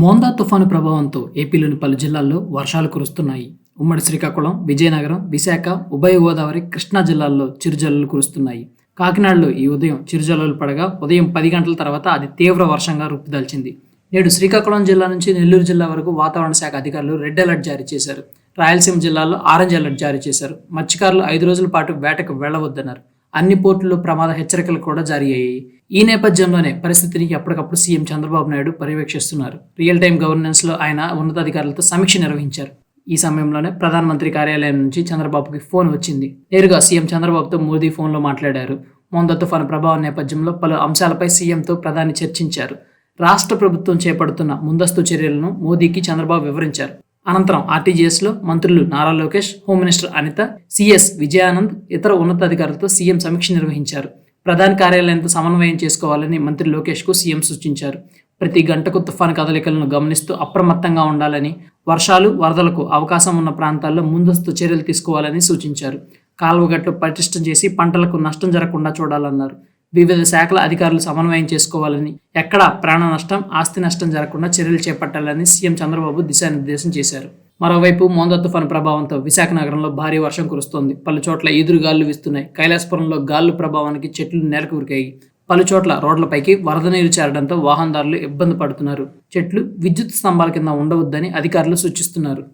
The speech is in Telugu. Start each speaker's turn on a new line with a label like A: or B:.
A: మోందా తుఫాను ప్రభావంతో ఏపీలోని పలు జిల్లాల్లో వర్షాలు కురుస్తున్నాయి. ఉమ్మడి శ్రీకాకుళం విజయనగరం విశాఖ ఉభయ గోదావరి కృష్ణా జిల్లాల్లో చిరుజల్లులు కురుస్తున్నాయి. కాకినాడలో ఈ ఉదయం చిరుజల్లులు పడగా ఉదయం పది గంటల తర్వాత అది తీవ్ర వర్షంగా రూపుదాల్చింది. నేడు శ్రీకాకుళం జిల్లా నుంచి నెల్లూరు జిల్లా వరకు వాతావరణ శాఖ అధికారులు రెడ్ అలర్ట్ జారీ చేశారు. రాయలసీమ జిల్లాలో ఆరెంజ్ అలర్ట్ జారీ చేశారు. మత్స్యకారులు ఐదు రోజుల పాటు వేటకు వెళ్ళవద్దన్నారు అన్ని పోర్టుల్లో ప్రమాద హెచ్చరికలు కూడా జారీ అయ్యాయి. ఈ నేపథ్యంలోనే పరిస్థితిని ఎప్పటికప్పుడు సీఎం చంద్రబాబు నాయుడు పర్యవేక్షిస్తున్నారు. రియల్ టైం గవర్నెన్స్లో ఆయన ఉన్నతాధికారులతో సమీక్ష నిర్వహించారు. ఈ సమయంలోనే ప్రధానమంత్రి కార్యాలయం నుంచి చంద్రబాబుకి ఫోన్ వచ్చింది. నేరుగా సీఎం చంద్రబాబుతో మోదీ ఫోన్లో మాట్లాడారు. మోందా తుఫాను ప్రభావం నేపథ్యంలో పలు అంశాలపై సీఎంతో ప్రధాని చర్చించారు. రాష్ట్ర ప్రభుత్వం చేపడుతున్న ముందస్తు చర్యలను మోదీకి చంద్రబాబు వివరించారు. అనంతరం ఆర్టీజీఎస్లో మంత్రులు Nara Lokesh home minister Anitha CS Vijayanand ఇతర ఉన్నతాధికారులతో సీఎం సమీక్ష నిర్వహించారు. ప్రధాన కార్యాలయంతో సమన్వయం చేసుకోవాలని మంత్రి లోకేష్కు సీఎం సూచించారు. ప్రతి గంటకు తుఫాను కదలికలను గమనిస్తూ అప్రమత్తంగా ఉండాలని వర్షాలు వరదలకు అవకాశం ఉన్న ప్రాంతాల్లో ముందస్తు చర్యలు తీసుకోవాలని సూచించారు. కాలువగట్లు పటిష్టం చేసి పంటలకు నష్టం జరగకుండా చూడాలన్నారు. వివిధ శాఖల అధికారులు సమన్వయం చేసుకోవాలని ఎక్కడ ప్రాణ నష్టం ఆస్తి నష్టం జరగకుండా చర్యలు చేపట్టాలని సీఎం చంద్రబాబు దిశానిర్దేశం చేశారు. మరోవైపు మోందా తుఫాను ప్రభావంతో విశాఖ నగరంలో భారీ వర్షం కురుస్తోంది. పలు చోట్ల ఈదురుగాలు వీస్తున్నాయి. కైలాసపురంలో గాలు ప్రభావానికి చెట్లు నేలకు ఉరికాయి పలు చోట్ల రోడ్లపైకి వరద నీరు చేరడంతో వాహనదారులు ఇబ్బంది పడుతున్నారు. చెట్లు విద్యుత్ స్తంభాల కింద ఉండవద్దని అధికారులు సూచిస్తున్నారు.